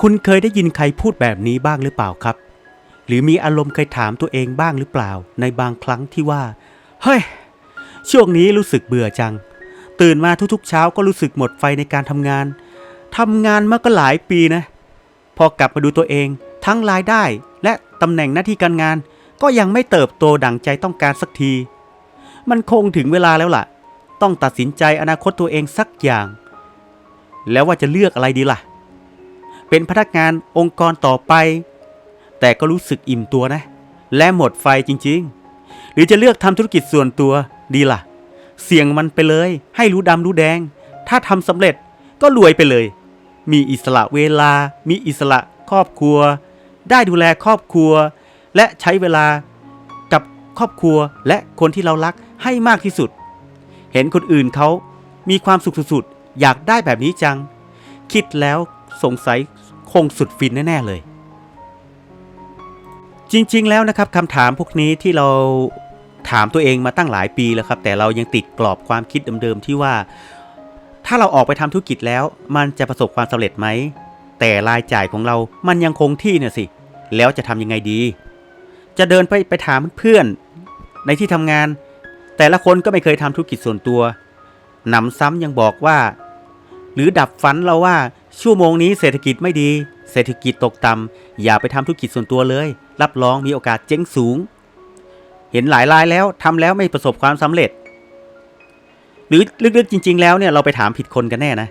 คุณเคยได้ยินใครพูดแบบนี้บ้างหรือเปล่าครับ หรือมีอารมณ์เคยถามตัวเองบ้างหรือเปล่า ในบางครั้งที่ว่า เฮ้ย ช่วงนี้รู้สึกเบื่อจัง ตื่นมาทุกๆเช้าก็รู้สึกหมดไฟในการทำงานทำงานมาก็หลายปีนะ พอกลับมาดูตัวเอง ทั้งรายได้และตำแหน่งหน้าที่การงาน ก็ยังไม่เติบโตดังใจต้องการสักที มันคงถึงเวลาแล้วล่ะ ต้องตัดสินใจอนาคตตัวเองสักอย่าง แล้วว่าจะเลือกอะไรดีล่ะ เป็นพนักงานองค์กรต่อไป แต่ก็รู้สึกอิ่มตัวนะ และหมดไฟจริง ๆ หรือจะเลือกทำธุรกิจส่วนตัวดีล่ะ เสี่ยงมันไปเลย ให้รู้ดำรู้แดง ถ้าทำสำเร็จก็รวยไปเลย มีอิสระเวลา มีอิสระครอบครัว ได้ดูแลครอบครัว และใช้เวลากับครอบครัวและคนที่เรารักให้มากที่สุด เห็นคนอื่นเขามีความสุขสุดๆอยากได้แบบนี้จัง คิดแล้ว สงสัยคงสุดฟินแน่ ๆ เลย จริง ๆ แล้วนะครับคำถามพวกนี้ที่เราถามตัวเองมาตั้งหลายปีแล้วครับ แต่เรายังติดกรอบความคิดเดิม ๆ ที่ว่า ถ้าเราออกไปทำธุรกิจแล้ว มันจะประสบความสำเร็จไหม แต่รายจ่ายของเรามันยังคงที่เนี่ยสิ แล้วจะทำยังไงดี จะเดินไปไปถามเพื่อนในที่ทำงาน แต่ละคนก็ไม่เคยทำธุรกิจส่วนตัวหนำซ้ำยังบอกว่า หรือดับฝันเราว่า ชั่วโมงนี้เศรษฐกิจไม่ดี เศรษฐกิจตกต่ำอย่าไปทำธุรกิจส่วนตัวเลย รับรองมีโอกาสเจ๊งสูง เห็นหลายรายแล้วทำแล้วไม่ประสบความสำเร็จ หรือลึกๆจริง ๆ แล้วเนี่ยเราไปถามผิดคนกันแน่นะ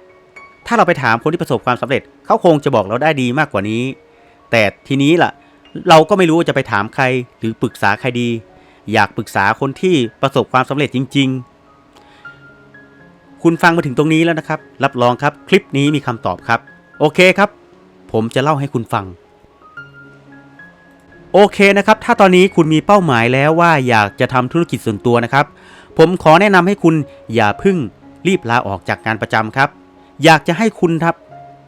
ถ้าเราไปถามคนที่ประสบความสำเร็จ เขาคงจะบอกเราได้ดีมากกว่านี้ แต่ทีนี้ล่ะ เราก็ไม่รู้ว่าจะไปถามใครหรือปรึกษาใครดี อยากปรึกษาคนที่ประสบความสำเร็จจริง ๆ คุณฟังมาถึงตรงนี้แล้วนะครับ รับรองครับคลิปนี้มีคำตอบครับ โอเคครับ ผมจะเล่าให้คุณฟัง โอเคนะครับ ถ้าตอนนี้คุณมีเป้าหมายแล้วว่าอยากจะทำธุรกิจส่วนตัวนะครับ ผมขอแนะนำให้คุณอย่าพึ่งรีบลาออกจากงานประจำครับ อยากจะให้คุณครับ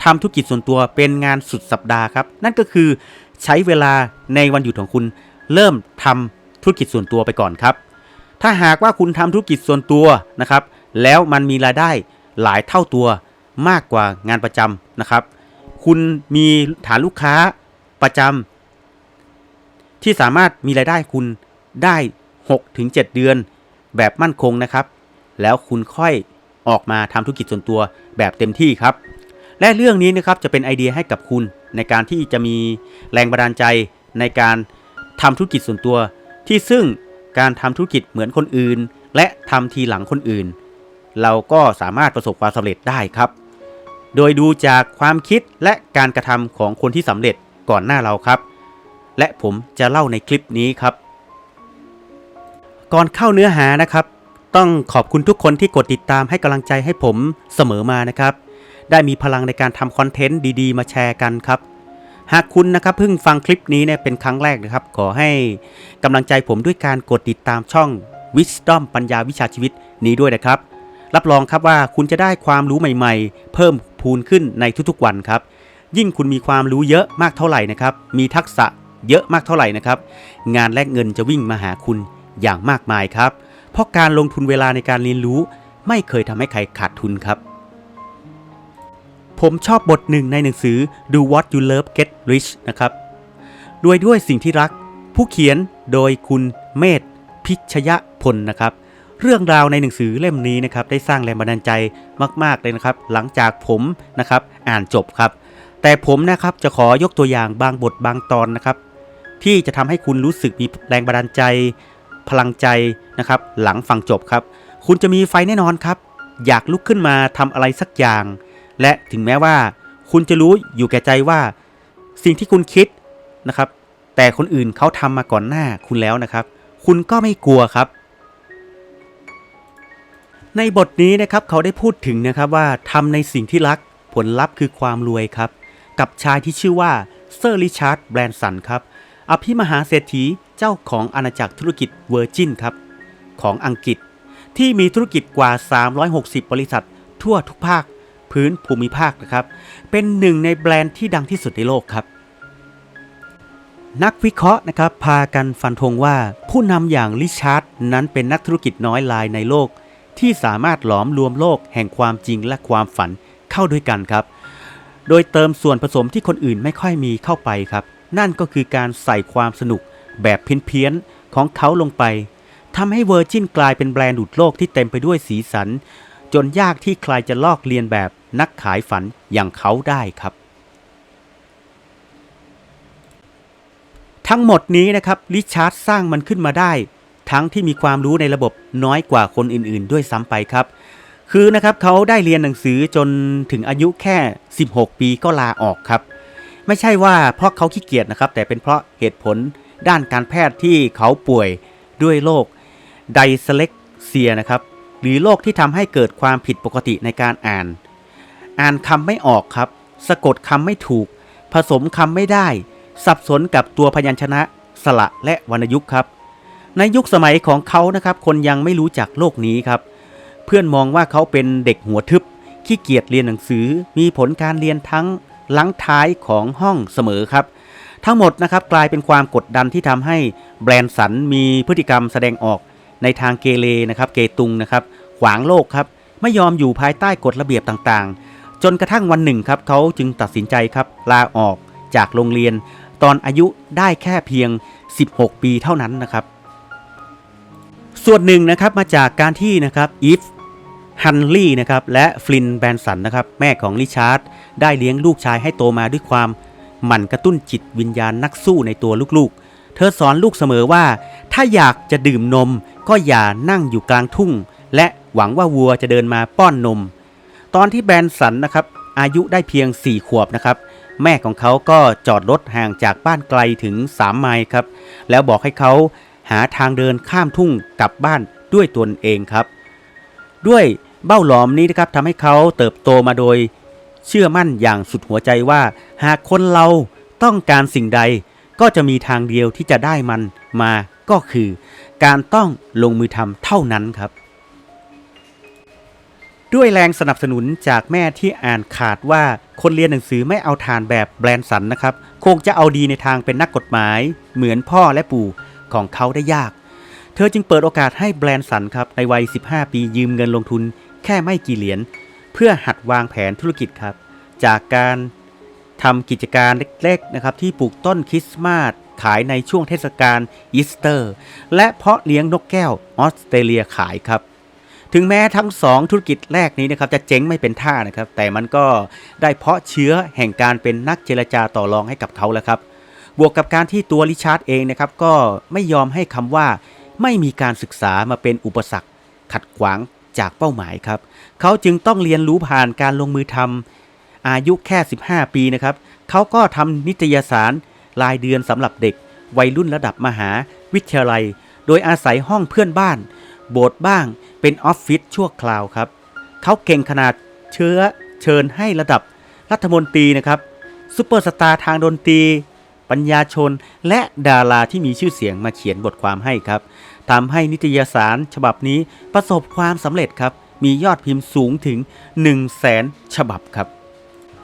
ทำธุรกิจส่วนตัวเป็นงานสุดสัปดาห์ครับ นั่นก็คือใช้เวลาในวันหยุดของคุณ เริ่มทำธุรกิจส่วนตัวไปก่อนครับ ถ้าหากว่าคุณทำธุรกิจส่วนตัวนะครับ แล้วมันมีรายได้หลายเท่าตัวมากกว่างานประจำนะครับ คุณมีฐานลูกค้าประจำที่สามารถมีรายได้คุณได้ 6-7 เดือน แบบมั่นคงนะครับ แล้วคุณค่อยออกมาทำธุรกิจส่วนตัวแบบเต็มที่ครับ และเรื่องนี้นะครับจะเป็นไอเดียให้กับคุณในการที่จะมีแรงบันดาลใจในการทำธุรกิจส่วนตัว ที่ซึ่งการทำธุรกิจเหมือนคนอื่น และทำทีหลังคนอื่น เราก็สามารถประสบความสำเร็จได้ครับ โดยดูจากความคิดและการกระทำของคนที่สำเร็จก่อนหน้าเราครับ และผมจะเล่าในคลิปนี้ครับ ก่อนเข้าเนื้อหานะครับ ต้องขอบคุณทุกคนที่กดติดตามให้กำลังใจให้ผมเสมอมานะครับ ได้มีพลังในการทำคอนเทนต์ดีๆ มาแชร์กันครับหากคุณนะครับเพิ่งฟังคลิปนี้เนี่ยเป็นครั้งแรกนะครับ ขอให้กำลังใจผมด้วยการกดติดตามช่อง Wisdom ปัญญาวิชาชีวิตนี้ด้วยนะครับ รับรองครับว่าคุณจะได้ความรู้ใหม่ๆ เพิ่มพูนขึ้นในทุกๆวันครับ ยิ่งคุณมีความรู้เยอะมากเท่าไหร่นะครับ มีทักษะเยอะมากเท่าไหร่นะครับ งานและเงินจะวิ่งมาหาคุณอย่างมากมายครับ เพราะการลงทุนเวลาในการเรียนรู้ ไม่เคยทำให้ใครขาดทุนครับ ผมชอบบทหนึ่งในหนังสือ Do What You Love Get Rich นะครับรวยด้วยสิ่งที่รัก ผู้เขียนโดยคุณเมธพิชยพลนะครับ เรื่องราวในหนังสือเล่มนี้นะครับได้สร้างแรงบันดาลใจมาก ๆ เลยนะครับ หลังจากผมนะครับอ่านจบครับ แต่ผมนะครับจะขอยกตัวอย่างบางบทบางตอนนะครับ ที่จะทำให้คุณรู้สึกมีแรงบันดาลใจ พลังใจนะครับ หลังฟังจบครับ คุณจะมีไฟแน่นอนครับ อยากลุกขึ้นมาทำอะไรสักอย่าง และถึงแม้ว่า คุณจะรู้อยู่แก่ใจว่า สิ่งที่คุณคิดนะครับ แต่คนอื่นเขาทำมาก่อนหน้าคุณแล้วนะครับ คุณก็ไม่กลัวครับ ในบทนี้นะครับเขาได้พูดถึงนะครับว่าทำในสิ่งที่รักผลลัพธ์คือความรวยครับ กับชายที่ชื่อว่าเซอร์ริชาร์ดแบรนสันครับอภิมหาเศรษฐีเจ้าของอาณาจักรธุรกิจเวอร์จินครับของอังกฤษ ที่มีธุรกิจกว่า 360 บริษัท ทั่วทุกภาคพื้นภูมิภาคนะครับ เป็นหนึ่งในแบรนด์ที่ดังที่สุดในโลกครับ นักวิเคราะห์นะครับพากันฟันธงว่าผู้นำอย่างริชาร์ดนั้นเป็นนักธุรกิจน้อยรายในโลก ที่สามารถหลอมรวมโลกแห่งความจริงและความฝันเข้าด้วยกันครับ โดยเติมส่วนผสมที่คนอื่นไม่ค่อยมีเข้าไปครับ นั่นก็คือการใส่ความสนุกแบบเพี้ยนๆของเขาลงไปทำให้เวอร์จินกลายเป็นแบรนด์ดูดโลกที่เต็มไปด้วยสีสัน จนยากที่ใครจะลอกเลียนแบบนักขายฝันอย่างเขาได้ครับทั้งหมดนี้นะครับ ริชาร์ดสร้างมันขึ้นมาได้ ทั้งที่มีความรู้ในระบบน้อยกว่าคนอื่นๆ ด้วยซ้ำไปครับ คือนะครับเขาได้เรียนหนังสือจนถึงอายุแค่ 16 ปีก็ลาออกครับ ไม่ใช่ว่าเพราะเขาขี้เกียจนะครับ แต่เป็นเพราะเหตุผลด้านการแพทย์ที่เขาป่วยด้วยโรคไดสเลกเซียนะครับ หรือโรคที่ทำให้เกิดความผิดปกติในการอ่าน อ่านคำไม่ออกครับ สะกดคำไม่ถูก ผสมคำไม่ได้ สับสนกับตัวพยัญชนะ สระและวรรณยุกต์ครับ ในยุคสมัยของเขานะครับ คนยังไม่รู้จักโลกนี้ครับ เพื่อนมองว่าเขาเป็นเด็กหัวทึบ ขี้เกียจเรียนหนังสือ มีผลการเรียนทั้งหลังท้ายของห้องเสมอครับ ทั้งหมดนะครับกลายเป็นความกดดันที่ทำให้แบรนด์สันมีพฤติกรรมแสดงออกในทางเกเรนะครับ เกตุงนะครับ ขวางโลกครับ ไม่ยอมอยู่ภายใต้กฎระเบียบต่างๆ จนกระทั่งวันหนึ่งครับเขาจึงตัดสินใจครับลาออกจากโรงเรียน ตอนอายุได้แค่เพียง 16 ปีเท่านั้นนะครับ ส่วนหนึ่งนะครับมาจากการที่นะครับอีฟฮันลี่นะครับและฟลินแบนสันนะครับแม่ของริชาร์ดได้เลี้ยงลูกชายให้โตมาด้วยความหมั่นกระตุ้นจิตวิญญาณนักสู้ในตัวลูกๆ เธอสอนลูกเสมอว่า ถ้าอยากจะดื่มนม ก็อย่านั่งอยู่กลางทุ่ง และหวังว่าวัวจะเดินมาป้อนนม ตอนที่แบนสันนะครับอายุได้เพียง 4 ขวบนะครับแม่ของเขาก็จอดรถห่างจากบ้านไกลถึง 3 ไมล์ครับแล้วบอกให้เขา หาทางเดินข้ามทุ่งกลับบ้านด้วยตนเองครับ ด้วยเบ้าหลอมนี้นะครับทำให้เขาเติบโตมาโดย เชื่อมั่นอย่างสุดหัวใจว่า หากคนเราต้องการสิ่งใด ก็จะมีทางเดียวที่จะได้มันมาก็คือ การต้องลงมือทำเท่านั้นครับ ด้วยแรงสนับสนุนจากแม่ที่อ่านขาดว่าคนเรียนหนังสือไม่เอาทานแบบแบรนด์สันนะครับ คงจะเอาดีในทางเป็นนักกฎหมาย เหมือนพ่อและปู่ ของเขาได้ยาก เธอจึงเปิดโอกาสให้แบรนด์สันครับในวัย 15 ปียืมเงินลงทุนแค่ไม่กี่เหรียญเพื่อหัดวางแผนธุรกิจครับ จากการทำกิจการเล็กๆนะครับที่ปลูกต้นคริสต์มาสขายในช่วงเทศกาลอีสเตอร์ และเพาะเลี้ยงนกแก้วออสเตรเลียขายครับ ถึงแม้ทั้งสองธุรกิจแรกนี้นะครับจะเจ๊งไม่เป็นท่านะครับ แต่มันก็ได้เพาะเชื้อแห่งการเป็นนักเจรจาต่อรองให้กับเขาแล้วครับ บวกกับการที่ตัวริชาร์ดเองนะครับก็ไม่ยอมให้คำว่าไม่มีการศึกษามาเป็นอุปสรรค ขัดขวางจากเป้าหมายครับ เขาจึงต้องเรียนรู้ผ่านการลงมือทำอายุแค่ 15 ปีนะครับ เขาก็ทำนิตยสารรายเดือนสำหรับเด็ก วัยรุ่นระดับมหาวิทยาลัย โดยอาศัยห้องเพื่อนบ้าน โบสถ์บ้างเป็นออฟฟิศชั่วคราวครับ เขาเก่งขนาดเชื้อเชิญให้ระดับรัฐมนตรีนะครับซูเปอร์สตาร์ทางดนตรี ปัญญาชน และดาราที่มีชื่อเสียงมาเขียนบทความให้ครับทำให้นิตยสารฉบับนี้ประสบความสำเร็จครับ มียอดพิมพ์สูงถึง 1 0 0 0 0แสนฉบับครับ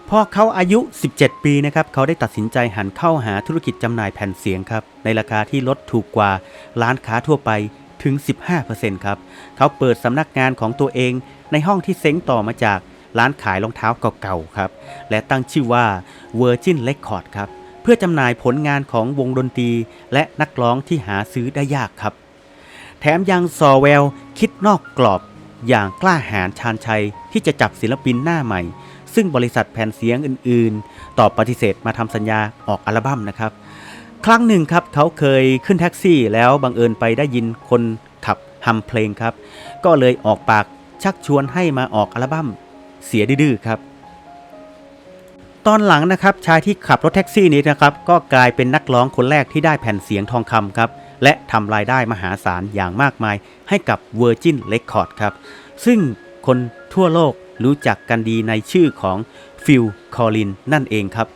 พอเขาอายุ 17 ปีนะครับ เขาได้ตัดสินใจหันเข้าหาธุรกิจจำหน่ายแผ่นเสียงครับ ในราคาที่ลดถูกกว่าร้านค้าทั่วไปถึง 15%ครับ เขาเปิดสำนักงานของตัวเองในห้องที่เซ้งต่อมาจากร้านขายรองเท้าเก่าๆครับ และตั้งชื่อว่า Virgin Record ครับ พื่อจำหน่ายผลงานของวงดนตรีและนักร้องที่หาซื้อได้ยากครับ แถมยังซอแววคิดนอกกรอบอย่างกล้าหาญชาญชัยที่จะจับศิลปินหน้าใหม่ ซึ่งบริษัทแผ่นเสียงอื่นๆ ตอบปฏิเสธมาทำสัญญาออกอัลบั้มนะครับ ครั้งหนึ่งครับเขาเคยขึ้นแท็กซี่แล้วบังเอิญไปได้ยินคนขับฮัมเพลงครับ ก็เลยออกปากชักชวนให้มาออกอัลบั้มเสียดื้อครับ ตอนหลังนะครับชายที่ขับรถแท็กซี่นี้นะครับก็กลายเป็นนักร้องคนแรกที่ได้แผ่นเสียงทองคำครับและทำรายได้มหาศาลอย่างมากมาย ให้กับ Virgin Record ครับ ซึ่งคนทั่วโลกรู้จักกันดีในชื่อของฟิลคอลินนั่นเองครับ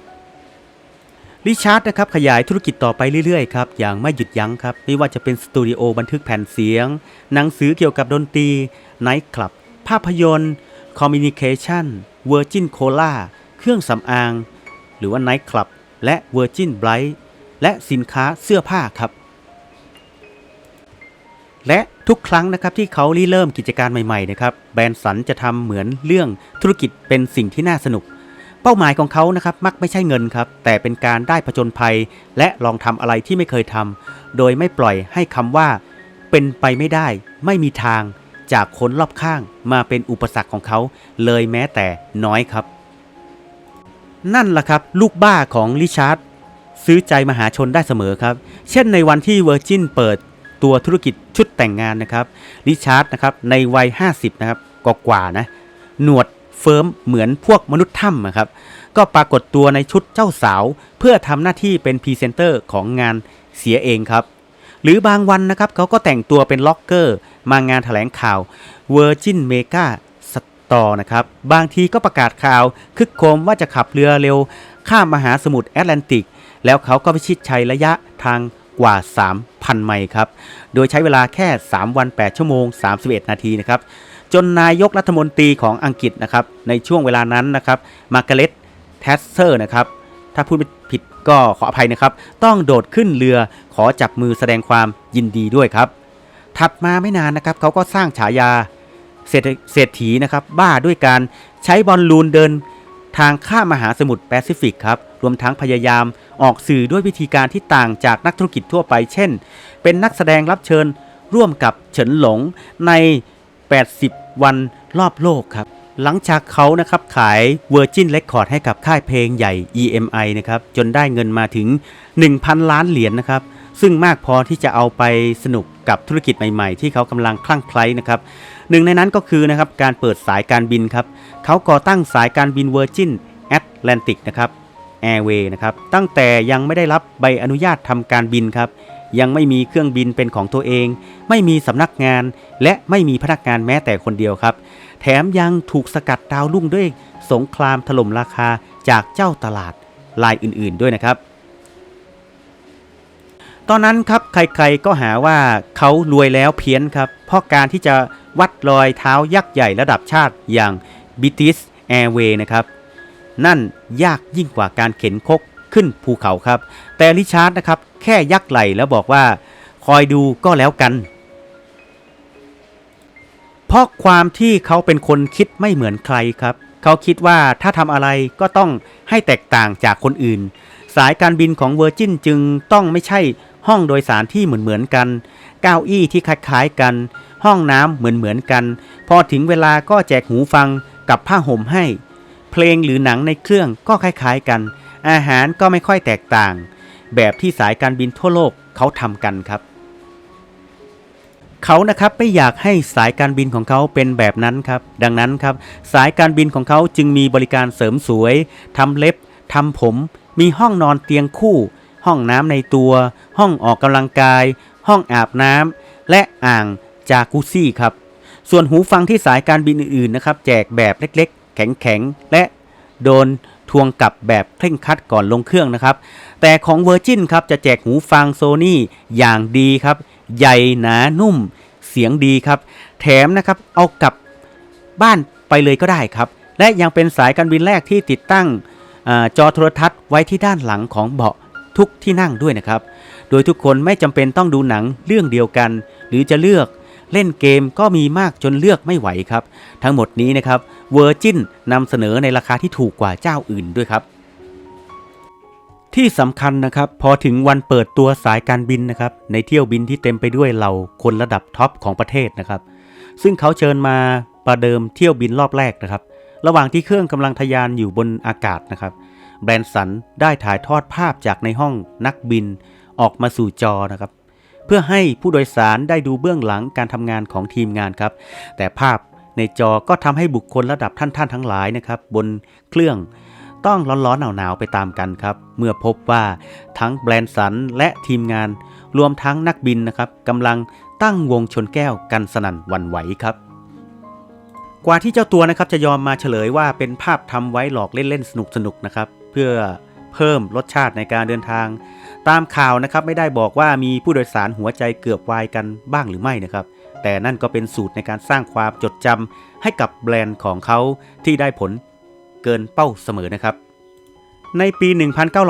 ริชาร์ดนะครับขยายธุรกิจต่อไปเรื่อยๆครับอย่างไม่หยุดยั้งครับไม่ว่าจะเป็นสตูดิโอบันทึกแผ่นเสียง หนังสือเกี่ยวกับดนตรีไนท์คลับ ภาพยนตร์คอมมิวนิเคชันเวอร์จินโคลา เครื่องสำอาง หรือว่าไนท์คลับ และเวอร์จินไบรท์และสินค้าเสื้อผ้าครับ และทุกครั้งนะครับที่เขาริเริ่มกิจการใหม่ๆนะครับแบรนด์สันจะทำเหมือนเรื่องธุรกิจเป็นสิ่งที่น่าสนุก เป้าหมายของเขานะครับมักไม่ใช่เงินครับ แต่เป็นการได้ผจญภัย และลองทำอะไรที่ไม่เคยทำโดยไม่ปล่อยให้คำว่า เป็นไปไม่ได้ ไม่มีทางจากคนรอบข้างมาเป็นอุปสรรคของเขาเลยแม้แต่น้อยครับ นั่นแหละครับ ลูกบ้าของริชาร์ดซื้อใจมหาชนได้เสมอครับ เช่นในวันที่เวอร์จินเปิดตัวธุรกิจชุดแต่งงานนะครับริชาร์ดนะครับในวัย 50 นะครับกกว่านะ หนวดเฟิร์มเหมือนพวกมนุษย์ถ้ำอะครับ ก็ปรากฏตัวในชุดเจ้าสาว เพื่อทำหน้าที่เป็นพรีเซนเตอร์ของงานเสียเองครับ หรือบางวันนะครับเขาก็แต่งตัวเป็นล็อกเกอร์ มางานแถลงข่าว Virgin Mega Store นะครับ บางทีก็ประกาศข่าวคึกโคมว่าจะขับเรือเร็ว ข้ามมหาสมุทรแอตแลนติก แล้วเขาก็พิชิตชัยระยะทางกว่า 3,000 ไมล์ครับ โดยใช้เวลาแค่ 3 วัน 8 ชั่วโมง 31 นาทีนะครับ จนนายกรัฐมนตรีของอังกฤษนะครับ ในช่วงเวลานั้นนะครับ มาร์กาเร็ตแทสเซอร์นะครับ ถ้าพูดผิดก็ขออภัยนะครับ ต้องโดดขึ้นเรือขอจับมือแสดงความยินดีด้วยครับ ถัดมาไม่นานนะครับ เขาก็สร้างฉายา เศรษฐีนะครับบ้าด้วยการใช้บอลลูนเดินทางข้ามมหาสมุทรแปซิฟิกครับ รวมทั้งพยายามออกสื่อด้วยวิธีการที่ต่างจากนักธุรกิจทั่วไป เช่น เป็นนักแสดงรับเชิญร่วมกับเฉินหลงใน 80 วันรอบโลกครับ หลังจากเขานะครับขาย Virgin Record ให้กับค่ายเพลงใหญ่ EMI นะครับ จนได้เงินมาถึง 1,000 ล้านเหรียญนะครับ ซึ่งมากพอที่จะเอาไปสนุกกับธุรกิจใหม่ ๆ ที่เขากำลังคลั่งไคล้นะครับ หนึ่งในนั้นก็คือนะครับการเปิดสายการบินครับเขาก่อตั้งสายการบิน Virgin Atlantic นะครับ Airway นะครับตั้งแต่ยังไม่ได้รับใบอนุญาตทำการบินครับยังไม่มีเครื่องบินเป็นของตัวเอง ไม่มีสำนักงาน และไม่มีพนักงานแม้แต่คนเดียวครับ แถมยังถูกสกัดดาวรุ่งด้วยสงครามถล่มราคาจากเจ้าตลาดรายอื่นๆด้วยนะครับ ตอนนั้นครับใครๆก็หาว่าเขารวยแล้วเพี้ยนครับเพราะการที่จะ วัดรอยเท้ายักษ์ใหญ่ระดับชาติอย่าง British Airways นะครับ นั่นยากยิ่งกว่าการเข็นคกขึ้นภูเขาครับ แต่ริชาร์ดนะครับ แค่ยักไหลแล้วบอกว่า คอยดูก็แล้วกัน เพราะความที่เขาเป็นคนคิดไม่เหมือนใครครับ เขาคิดว่าถ้าทำอะไรก็ต้องให้แตกต่างจากคนอื่น สายการบินของ Virgin จึงต้องไม่ใช่ห้องโดยสารที่เหมือนเหมือนๆกัน เก้าอี้ที่คล้ายๆกัน ห้องน้ำเหมือนเหมือนๆกัน พอถึงเวลาก็แจกหูฟังกับผ้าห่มให้ เพลงหรือหนังในเครื่องก็คล้ายๆกัน อาหารก็ไม่ค่อยแตกต่าง แบบที่สายการบินทั่วโลกเขาทำกันครับ เขานะครับไม่อยากให้สายการบินของเขาเป็นแบบนั้นครับ ดังนั้นครับ สายการบินของเขาจึงมีบริการเสริมสวยทำเล็บทำผม มีห้องนอนเตียงคู่ห้องน้ำในตัว ห้องออกกำลังกาย ห้องอาบน้ำและอ่างจากุซี่ครับ ส่วนหูฟังที่สายการบินอื่นๆนะครับ แจกแบบเล็กๆ แข็งๆ และโดนทวงกลับแบบเคร่งคัดก่อนลงเครื่องนะครับ แต่ของ Virgin ครับจะแจกหูฟังโซนี่อย่างดีครับ ใหญ่หนานุ่ม เสียงดีครับ แถมนะครับเอากลับบ้านไปเลยก็ได้ครับ และยังเป็นสายการบินแรกที่ติดตั้งอจอโทรทัศน์ไว้ที่ด้านหลังของเบาะ ทุกที่นั่งด้วยนะครับ โดยทุกคนไม่จำเป็นต้องดูหนังเรื่องเดียวกัน หรือจะเลือกเล่นเกมก็มีมากจนเลือกไม่ไหวครับ ทั้งหมดนี้นะครับ Virgin นำเสนอในราคาที่ถูกกว่าเจ้าอื่นด้วยครับ ที่สำคัญนะครับ พอถึงวันเปิดตัวสายการบินนะครับ ในเที่ยวบินที่เต็มไปด้วยเหล่าคนระดับท็อปของประเทศนะครับ ซึ่งเขาเชิญมาประเดิมเที่ยวบินรอบแรกนะครับ ระหว่างที่เครื่องกำลังทะยานอยู่บนอากาศนะครับ แบรนสันได้ถ่ายทอดภาพจากในห้องนักบินออกมาสู่จอนะครับ เพื่อให้ผู้โดยสารได้ดูเบื้องหลังการทำงานของทีมงานครับ แต่ภาพในจอก็ทำให้บุคคลระดับท่านๆทั้งหลายนะครับ บนเครื่องต้องร้อนๆหนาวๆไปตามกันครับ เมื่อพบว่าทั้งแบรนสันและทีมงาน รวมทั้งนักบินนะครับกำลังตั้งวงชนแก้วกันสนั่นวันไหวครับกว่าที่เจ้าตัวนะครับจะยอมมาเฉลยว่าเป็นภาพทำไว้หลอกเล่นๆสนุกๆนะครับ เพื่อเพิ่มรสชาติในการเดินทาง ตามข่าวนะครับไม่ได้บอกว่ามีผู้โดยสารหัวใจเกือบวายกันบ้างหรือไม่นะครับ แต่นั่นก็เป็นสูตรในการสร้างความจดจำให้กับแบรนด์ของเขาที่ได้ผลเกินเป้าเสมอนะครับ ในปี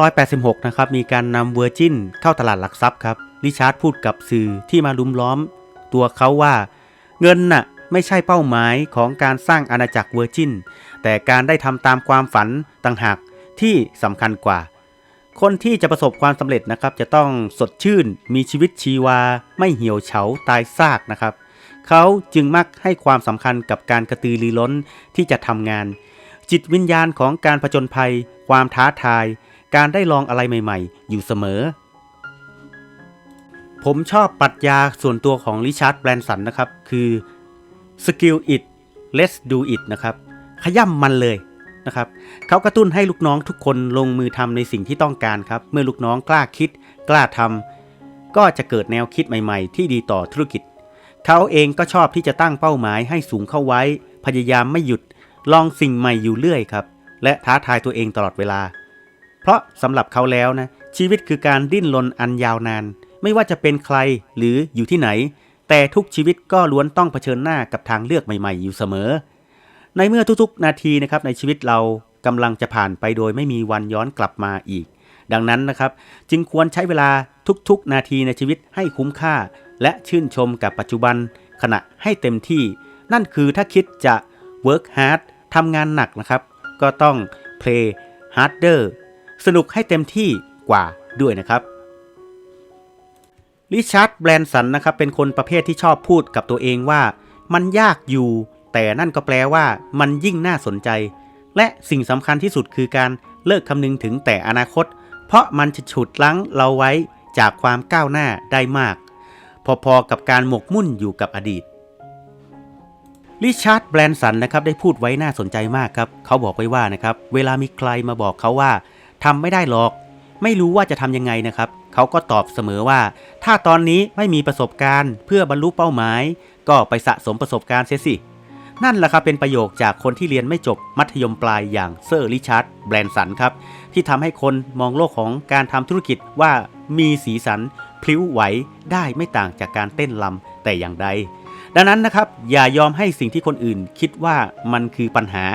1986 นะครับมีการนำเวอร์จินเข้าตลาดหลักทรัพย์ครับริชาร์ดพูดกับสื่อที่มาลุมล้อม ตัวเขาว่าเงินน่ะไม่ใช่เป้าหมายของการสร้างอาณาจักรเวอร์จินแต่การได้ทำตามความฝันต่างหาก ที่สำคัญกว่า คนที่จะประสบความสำเร็จนะครับ จะต้องสดชื่น มีชีวิตชีวา ไม่เหี่ยวเฉาตายซากนะครับ เขาจึงมักให้ความสำคัญกับการกระตือรือร้นที่จะทำงาน จิตวิญญาณของการผจญภัย ความท้าทาย การได้ลองอะไรใหม่ ๆ อยู่เสมอผมชอบปรัชญาส่วนตัวของริชาร์ดแบรนสันนะครับ คือ skill it let's do it นะครับ ขย่ำมันเลย นะครับเขากระตุ้นให้ลูกน้องทุกคนลงมือทำในสิ่งที่ต้องการครับ เมื่อลูกน้องกล้าคิด กล้าทำก็จะเกิดแนวคิดใหม่ๆ ที่ดีต่อธุรกิจ เขาเองก็ชอบที่จะตั้งเป้าหมายให้สูงเข้าไว้ พยายามไม่หยุด ลองสิ่งใหม่อยู่เรื่อยครับ และท้าทายตัวเองตลอดเวลา เพราะสำหรับเขาแล้วนะชีวิตคือการดิ้นรนอันยาวนาน ไม่ว่าจะเป็นใครหรืออยู่ที่ไหน แต่ทุกชีวิตก็ล้วนต้องเผชิญหน้ากับทางเลือกใหม่ ๆ อยู่เสมอ ในเมื่อทุกๆ นาทีนะครับในชีวิตเรากำลังจะผ่านไปโดยไม่มีวันย้อนกลับมาอีก ดังนั้นนะครับ จึงควรใช้เวลาทุกๆ นาทีในชีวิตให้คุ้มค่า และชื่นชมกับปัจจุบัน ขณะให้เต็มที่ นั่นคือถ้าคิดจะ work hard ทำงานหนักนะครับ ก็ต้อง play harder สนุกให้เต็มที่กว่าด้วยนะครับริชาร์ดแบรนสันนะครับเป็นคนประเภทที่ชอบพูดกับตัวเองว่า มันยากอยู่ แต่นั่นก็แปลว่ามันยิ่งน่าสนใจ และสิ่งสำคัญที่สุดคือการเลิกคำนึงถึงแต่อนาคต เพราะมันจะฉุดลั้งเราไว้จากความก้าวหน้าได้มาก พอๆกับการหมกมุ่นอยู่กับอดีตริชาร์ดแบรนสันนะครับได้พูดไว้น่าสนใจมากครับ เขาบอกไว้ว่านะครับเวลามีใครมาบอกเขาว่าทำไม่ได้หรอก ไม่รู้ว่าจะทำยังไงนะครับ เขาก็ตอบเสมอว่า ถ้าตอนนี้ไม่มีประสบการณ์ เพื่อบรรลุเป้าหมาย ก็ไปสะสมประสบการณ์เสียสิ นั่นแหละครับเป็นประโยคจากคนที่เรียนไม่จบมัธยมปลายอย่างเซอร์ริชาร์ดแบรนสันครับ ที่ทำให้คนมองโลกของการทำธุรกิจว่ามีสีสันพลิ้วไหวได้ไม่ต่างจากการเต้นลำแต่อย่างใดดังนั้นนะครับอย่ายอมให้สิ่งที่คนอื่นคิดว่ามันคือปัญหา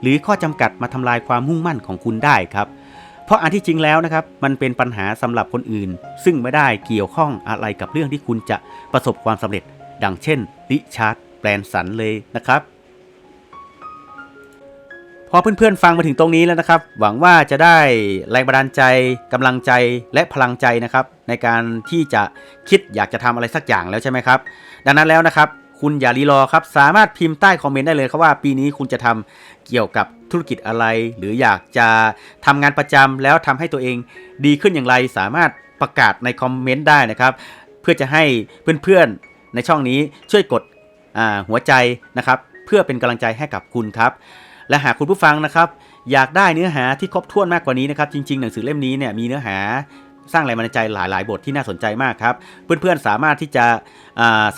หรือข้อจำกัดมาทำลายความมุ่งมั่นของคุณได้ครับ เพราะอันที่จริงแล้วนะครับมันเป็นปัญหาสำหรับคนอื่น ซึ่งไม่ได้เกี่ยวข้องอะไรกับเรื่องที่คุณจะประสบความสำเร็จ ดังเช่นริชาร์ดแบรนสันเลยนะครับ พอเพื่อนๆฟังมาถึงตรงนี้แล้วนะครับ หวังว่าจะได้แรงบันดาลใจกำลังใจและพลังใจนะครับ ในการที่จะคิดอยากจะทำอะไรสักอย่างแล้วใช่ไหมครับ ดังนั้นแล้วนะครับ คุณอย่ารีรอครับ สามารถพิมพ์ใต้คอมเมนต์ได้เลยครับว่าปีนี้คุณจะทำเกี่ยวกับธุรกิจอะไร หรืออยากจะทำงานประจำแล้วทำให้ตัวเองดีขึ้นอย่างไร สามารถประกาศในคอมเมนต์ได้นะครับ เพื่อจะให้เพื่อนๆในช่องนี้ช่วยกดหัวใจนะครับ เพื่อเป็นกำลังใจให้กับคุณครับ และหากคุณผู้ฟังนะครับ อยากได้เนื้อหาที่ครบถ้วนมากกว่านี้นะครับ จริงๆ หนังสือเล่มนี้เนี่ยมีเนื้อหาสร้างแรงบันดาลใจหลาย ๆ บทที่น่าสนใจมากครับ เพื่อน ๆ สามารถที่จะ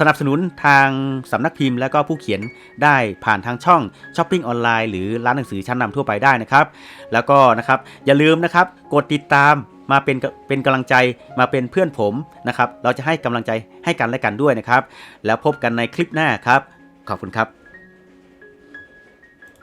สนับสนุนทางสำนักพิมพ์ และก็ผู้เขียนได้ผ่านทางช่องช้อปปิ้งออนไลน์หรือร้านหนังสือชั้นนำทั่วไปได้นะครับ แล้วก็นะครับอย่าลืมนะครับกดติดตามมาเป็นเป็นกำลังใจมาเป็นเพื่อนผมนะครับ เราจะให้กำลังใจให้กันและกันด้วยนะครับ แล้วพบกันในคลิปหน้าครับ ขอบคุณครับ